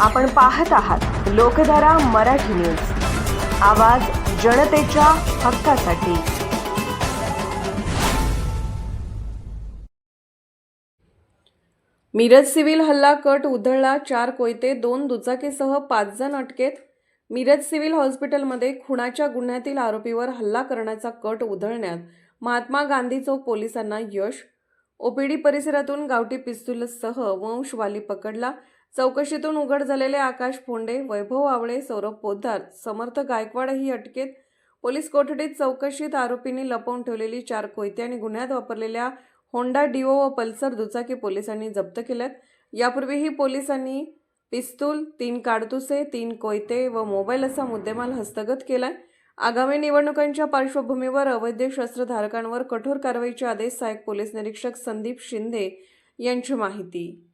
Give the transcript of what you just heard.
आपण पाहत आहात लोकधारा मराठी न्यूज. आवाज जनतेच्या हक्कासाठी. मिरज सिव्हिल हल्ला कट उधळला चार कोयते दोन दुचाकीसह पाच जण अटकेत. मिरज सिव्हिल हॉस्पिटलमध्ये खुनाच्या गुन्ह्यातील आरोपीवर हल्ला करण्याचा कट उधळण्यात महात्मा गांधी चौक पोलिसांना यश. ओपीडी परिसरातून गावठी पिस्तूलसह वंशवाली पकडला. चौकशीतून उघड झालेले आकाश फोंडे वैभव आवळे सौरभ पोद्दार समर्थ गायकवाड ही अटकेत. पोलीस कोठडीत चौकशीत आरोपींनी लपवून ठेवलेली चार कोयते आणि गुन्ह्यात वापरलेल्या होंडा डिओ व पल्सर दुचाकी पोलिसांनी जप्त केल्यात. यापूर्वीही पोलिसांनी पिस्तूल तीन काडतुसे तीन कोयते व मोबाईल असा मुद्देमाल हस्तगत केलाय. आगामी निवडणुकांच्या पार्श्वभूमीवर अवैध शस्त्रधारकांवर कठोर कारवाईचे आदेश सहाय्यक पोलीस निरीक्षक संदीप शिंदे यांची माहिती.